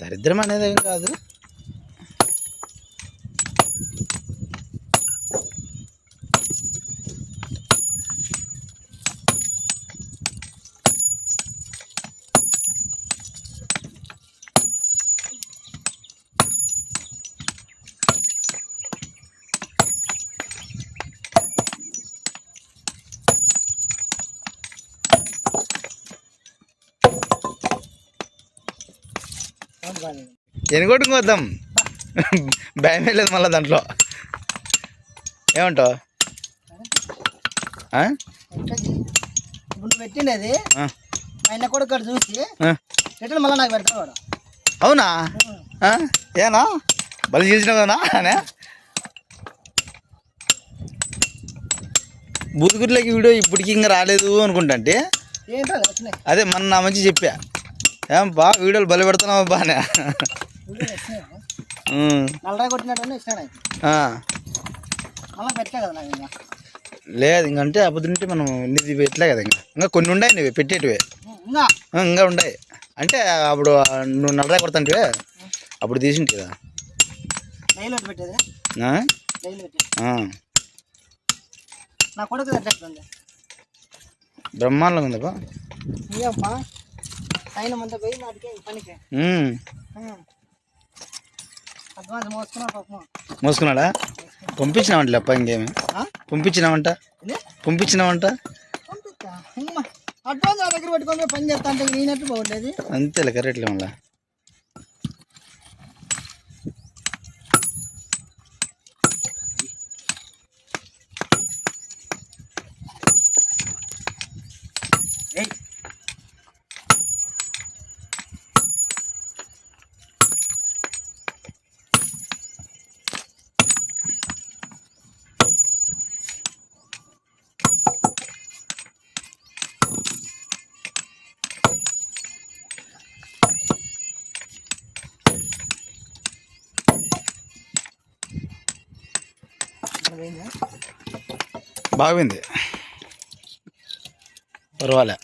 దరిద్రం అనేది ఏం కాదు. ఎనుగొట్టుకు వద్దాం. భయం లేదు మళ్ళీ దాంట్లో. ఏమంటావు? ఇప్పుడు పెట్టినది. ఆయన కూడా ఇక్కడ చూసి. రిటర్న్ మళ్ళీ నాకు పెడతాడు వాడు. అవునా? ఏనా? బలి చేసినావు కదా అనే? బూతుగుట్లకి వీడియో ఇప్పటికి ఇంకా రాలేదు అనుకుంటా అంటే. అదే మన నా మంచి చెప్పా. ఏం బా వీడియోలు బలి పెడుతున్నావు బానే. పెట్టలే లేదు ఇంకంటే అబద్ధంటే మనం ఇది ఎట్లే కదా ఇంకా. ఇంకా కొన్ని ఉన్నాయి నువ్వు పెట్టేటివే. ఇంకా? ఉన్నాయి. అంటే అప్పుడు నువ్వు నల్లరాయి కొడతాంటివే? అప్పుడు తీసింటి కదా. బ్రహ్మాండంగా ఉందప్పా మోసుకున్నాడా? పంపించినావంటలే అప్ప ఇంకేమి? ఆ? పంపిస్తా. అమ్మ అడ్వాన్స్ నా దగ్గర పెట్టుకొని పోయి పని చేస్తా అంటే నేనట్టు పోవట్లేదు అంతేలే కరెక్ట్లే మళ్ళా. ఏయ్ బాగుంది. పర్వాలే.